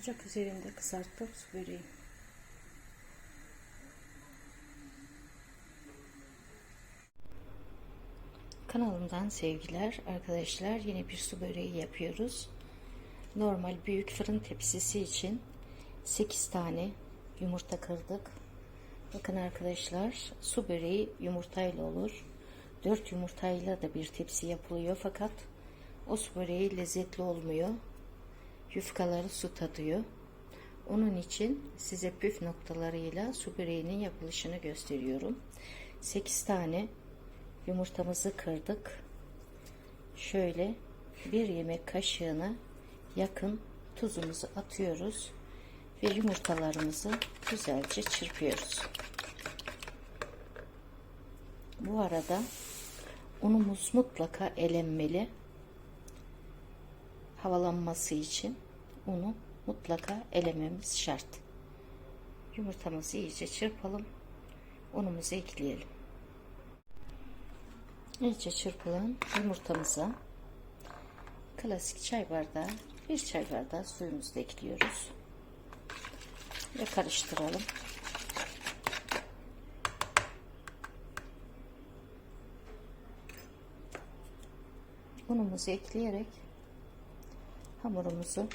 Ocak üzerinde kızarttım su böreği. Kanalımdan sevgiler arkadaşlar. Yine bir su böreği yapıyoruz. Normal büyük fırın tepsisi için 8 tane yumurta kırdık. Bakın arkadaşlar su böreği yumurtayla olur. 4 yumurtayla da bir tepsi yapılıyor fakat o su böreği lezzetli olmuyor. Yufkaları su tadıyor. Onun için size püf noktalarıyla su böreğinin yapılışını gösteriyorum. 8 tane yumurtamızı kırdık. Şöyle bir yemek kaşığına yakın tuzumuzu atıyoruz ve yumurtalarımızı güzelce çırpıyoruz. Bu arada unumuz mutlaka elenmeli. Havalanması için unu mutlaka elememiz şart. Yumurtamızı iyice çırpalım. Unumuzu ekleyelim. İyice çırpılan yumurtamıza klasik çay bardağı bir çay bardağı suyumuzu ekliyoruz. Ve karıştıralım. Unumuzu ekleyerek hamurumuzu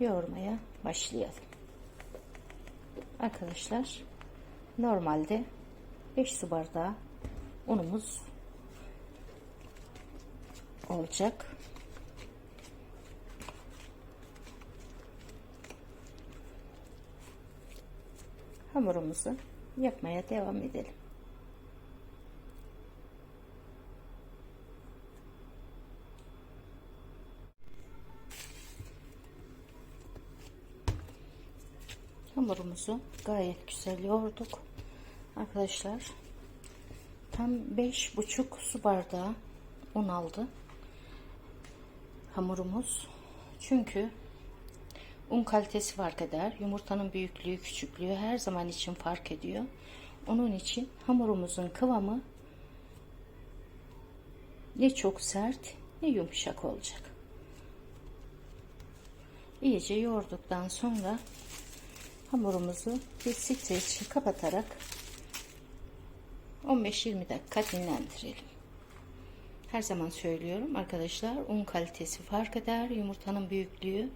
yoğurmaya başlayalım. Arkadaşlar normalde 5 su bardağı unumuz olacak. Hamurumuzu yapmaya devam edelim. Hamurumuzu gayet güzel yoğurduk. Arkadaşlar tam beş buçuk su bardağı un aldı hamurumuz. Çünkü un kalitesi fark eder. Yumurtanın büyüklüğü, küçüklüğü her zaman için fark ediyor. Onun için hamurumuzun kıvamı ne çok sert ne yumuşak olacak. İyice yoğurduktan sonra hamurumuzu bir streç kapatarak 15-20 dakika dinlendirelim. Her zaman söylüyorum arkadaşlar un kalitesi fark eder. Yumurtanın büyüklüğü,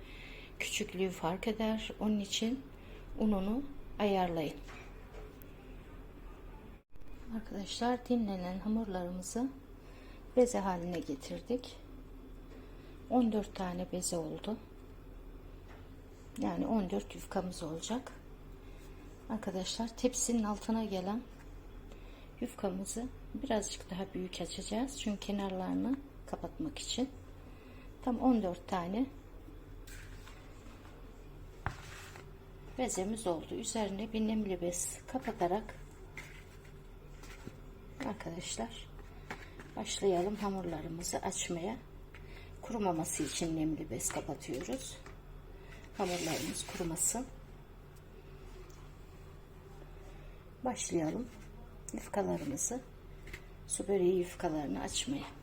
küçüklüğü fark eder. Onun için ununu ayarlayın. Arkadaşlar dinlenen hamurlarımızı beze haline getirdik. 14 tane beze oldu. Yani 14 yufkamız olacak. Arkadaşlar tepsinin altına gelen yufkamızı birazcık daha büyük açacağız. Çünkü kenarlarını kapatmak için. Tam 14 tane bezemiz oldu. Üzerine bir nemli bez kapatarak arkadaşlar başlayalım hamurlarımızı açmaya. Kurumaması için nemli bez kapatıyoruz. Hamurlarımız kurumasın. Başlayalım yufkalarımızı su böreği yufkalarını açmaya.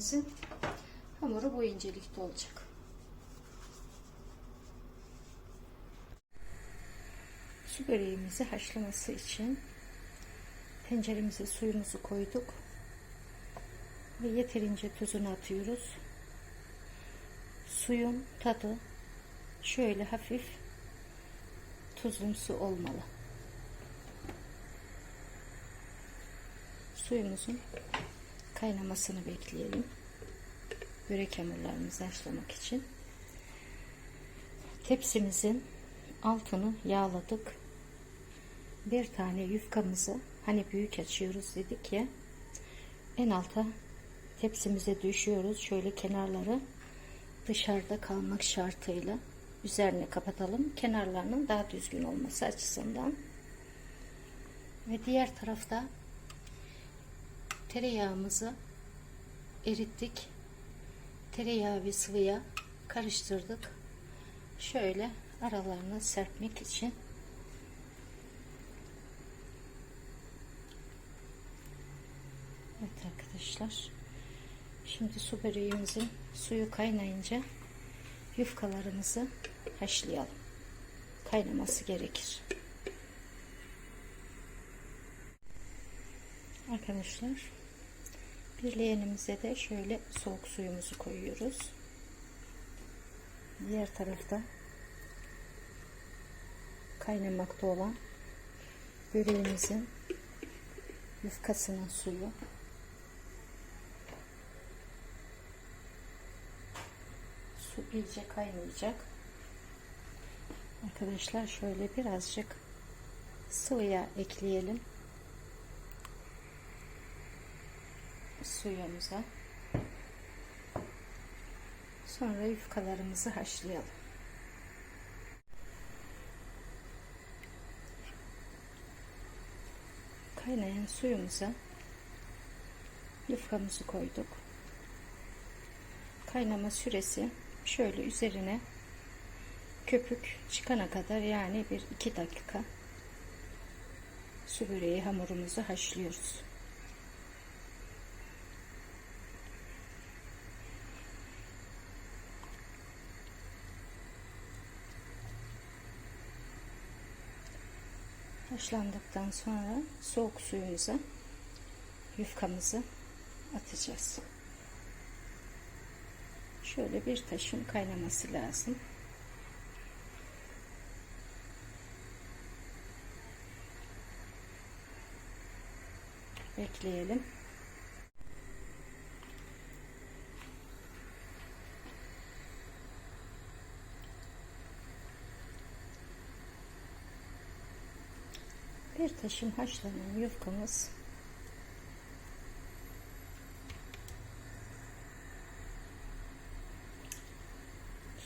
Su böreğimizin hamuru bu incelikte olacak. Su böreğimizi haşlaması için tenceremize suyumuzu koyduk. Ve yeterince tuzunu atıyoruz. Suyun tadı şöyle hafif tuzumsu olmalı. Suyumuzun kaynamasını bekleyelim. Börek hamurlarımızı haşlamak için. Tepsimizin altını yağladık. Bir tane yufkamızı hani büyük açıyoruz dedik ya en alta tepsimize düşüyoruz. Şöyle kenarları dışarıda kalmak şartıyla üzerine kapatalım. Kenarlarının daha düzgün olması açısından. Ve diğer tarafta tereyağımızı erittik. Tereyağı ve sıvıya karıştırdık. Şöyle aralarına serpmek için Evet arkadaşlar. Şimdi su böreğimizin suyu kaynayınca yufkalarımızı haşlayalım. Kaynaması gerekir. Arkadaşlar bir leğenimize de şöyle soğuk suyumuzu koyuyoruz. Diğer tarafta kaynamakta olan böreğimizin yufkasının suyu su iyice kaynayacak. Arkadaşlar şöyle birazcık sıvı yağ ekleyelim. Suyumuza. Sonra yufkalarımızı haşlayalım. Kaynayan suyumuza yufkamızı koyduk. Kaynama süresi şöyle üzerine köpük çıkana kadar yani bir iki dakika su böreği hamurumuzu haşlıyoruz. Haşlandıktan sonra soğuk suyumuza yufkamızı atacağız. Şöyle bir taşın kaynaması lazım. Bekleyelim. Bir taşım haşlanan yufkamız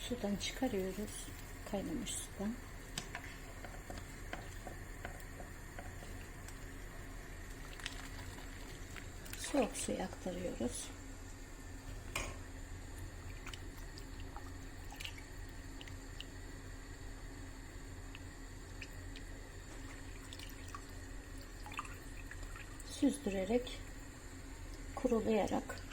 sudan çıkarıyoruz. Kaynamış sudan. Soğuk suya aktarıyoruz. Süzdürerek kurulayarak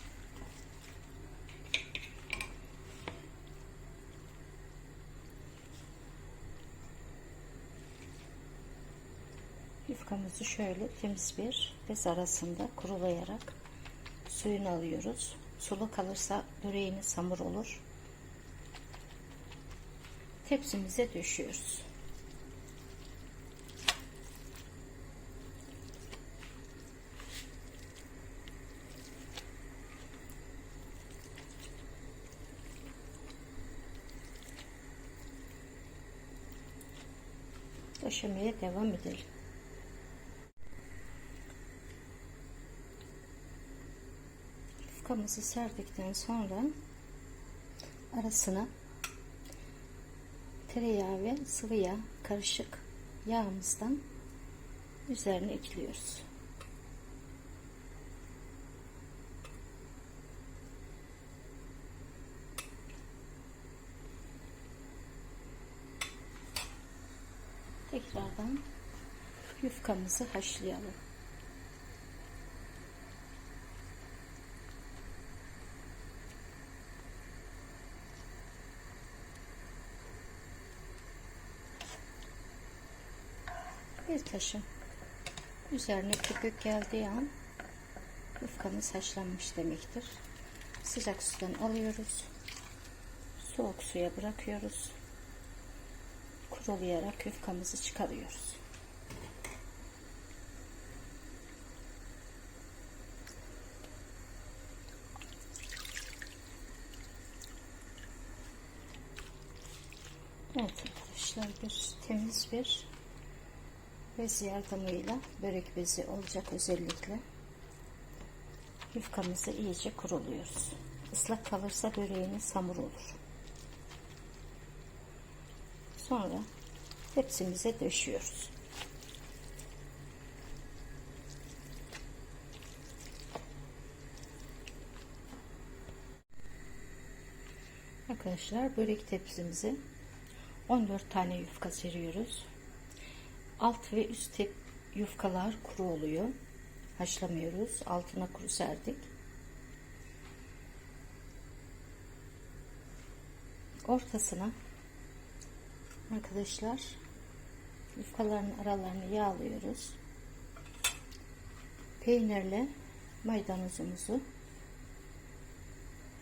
Yufkamızı şöyle temiz bir bez arasında kurulayarak suyunu alıyoruz. Sulu kalırsa böreğiniz hamur olur. Tepsimize döşüyoruz. Döşemeye devam edelim. yufkamızı serdikten sonra arasına tereyağı ve sıvı yağ karışık yağımızdan üzerine ekliyoruz. Tekrardan yufkamızı haşlayalım. bir taşım üzerine köpük geldiği an Yufkamız haşlanmış demektir. Sıcak sudan alıyoruz. Soğuk suya bırakıyoruz. Kurulayarak yufkamızı çıkarıyoruz. Evet arkadaşlar bir temiz bir bez yardımıyla börek bezi olacak özellikle yufkamızı iyice kuruluyoruz. Islak kalırsa böreğiniz hamur olur. Sonra tepsimize döşüyoruz. Arkadaşlar börek tepsimize 14 tane yufka seriyoruz. Alt ve üst tep yufkalar kuru oluyor. Haşlamıyoruz. Altına kuru serdik. Ortasına arkadaşlar yufkaların aralarını yağlıyoruz. Peynirle maydanozumuzu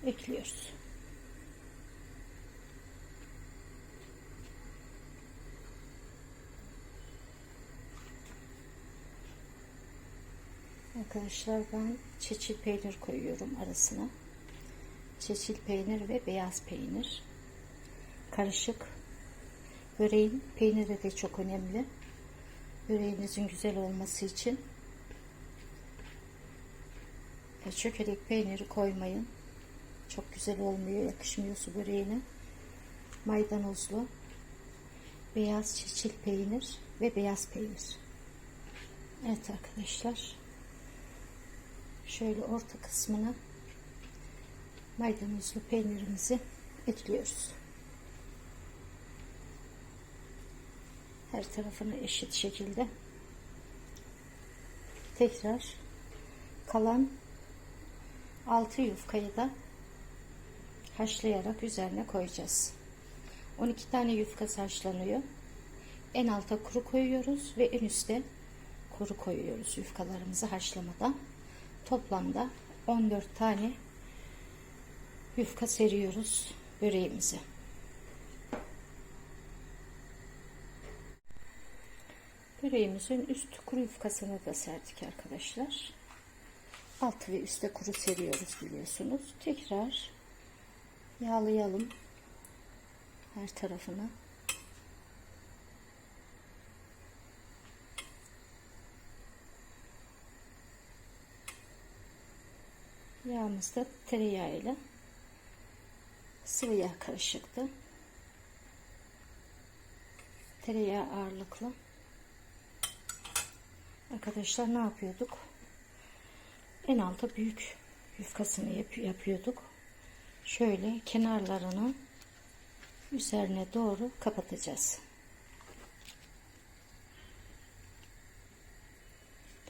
ekliyoruz. Arkadaşlar ben çeçil peynir koyuyorum arasına. Çeçil peynir ve beyaz peynir. Karışık. Böreğin peyniri de çok önemli. Böreğinizin güzel olması için çökelek peyniri koymayın. Çok güzel olmuyor, yakışmıyor su böreğine. Maydanozlu, beyaz çeçil peynir ve beyaz peynir. Evet arkadaşlar şöyle orta kısmına maydanozlu peynirimizi ekliyoruz. Her tarafını eşit şekilde tekrar kalan 6 yufkayı da haşlayarak üzerine koyacağız. 12 tane yufka haşlanıyor. En alta kuru koyuyoruz ve en üste kuru koyuyoruz yufkalarımızı haşlamadan. Toplamda 14 tane yufka seriyoruz böreğimize. Böreğimizin üst kuru yufkasını da serdik arkadaşlar. Alt ve üstte kuru seriyoruz biliyorsunuz. Tekrar yağlayalım her tarafını. Yağımız da tereyağıyla sıvı yağ karışıktı. Tereyağı ağırlıklı. Arkadaşlar ne yapıyorduk? En alta büyük yufkasını yap yapıyorduk. Şöyle kenarlarını üzerine doğru kapatacağız.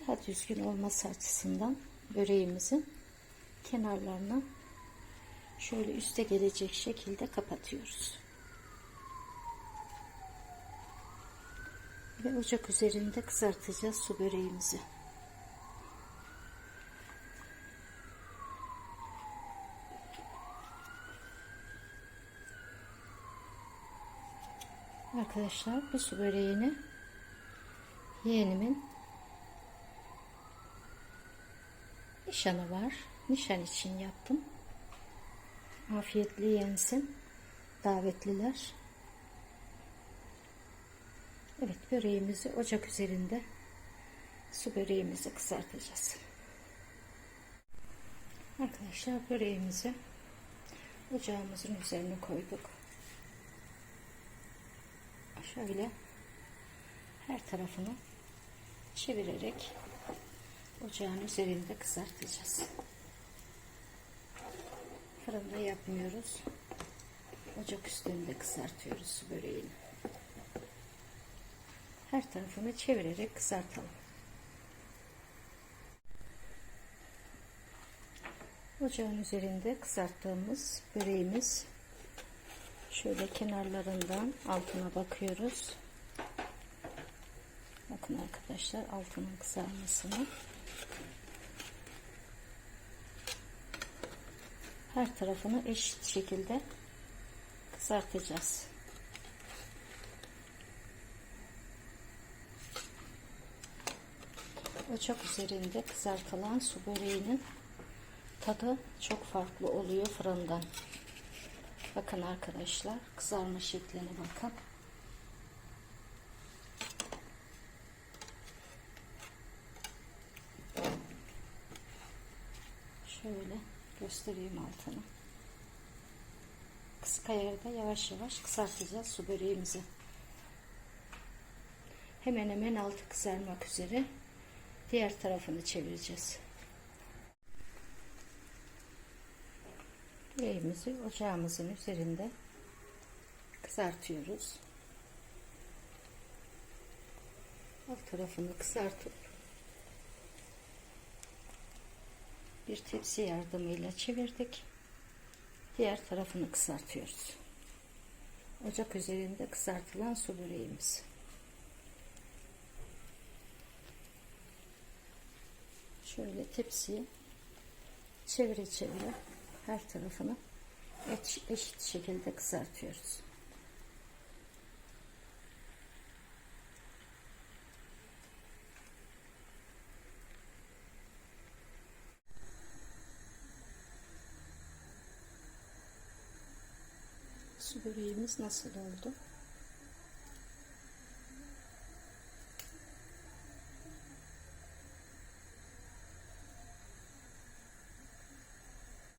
Daha düzgün olması açısından böreğimizin kenarlarını şöyle üste gelecek şekilde kapatıyoruz. Ve ocak üzerinde kızartacağız su böreğimizi. Arkadaşlar bu su böreğini yeğenimin nişanı var. Nişan için yaptım. Afiyetli yensin. Davetliler. Evet böreğimizi ocak üzerinde su böreğimizi kızartacağız. Arkadaşlar böreğimizi ocağımızın üzerine koyduk. Şöyle her tarafını çevirerek ocağın üzerinde kızartacağız. Fırında yapmıyoruz. Ocak üstünde kızartıyoruz böreğini. Her tarafını çevirerek kızartalım. Ocağın üzerinde kızarttığımız böreğimiz şöyle kenarlarından altına bakıyoruz. Bakın arkadaşlar altının kızarmasını Her tarafını eşit şekilde kızartacağız. Ocak üzerinde kızartılan su böreğinin tadı çok farklı oluyor fırından. Bakın arkadaşlar kızarma şekline bakın. Şöyle göstereyim altını. Kısık ayarda yavaş yavaş kızartacağız su böreğimizi. Hemen hemen altı kızarmak üzere. Diğer tarafını çevireceğiz. Böreğimizi ocağımızın üzerinde kızartıyoruz. Alt tarafını kızartıp bir tepsi yardımıyla çevirdik. Diğer tarafını kızartıyoruz. Ocak üzerinde kızartılan su böreğimiz. Şöyle tepsiyi çevire çevire her tarafını eşit şekilde kızartıyoruz. Su böreğimiz nasıl oldu?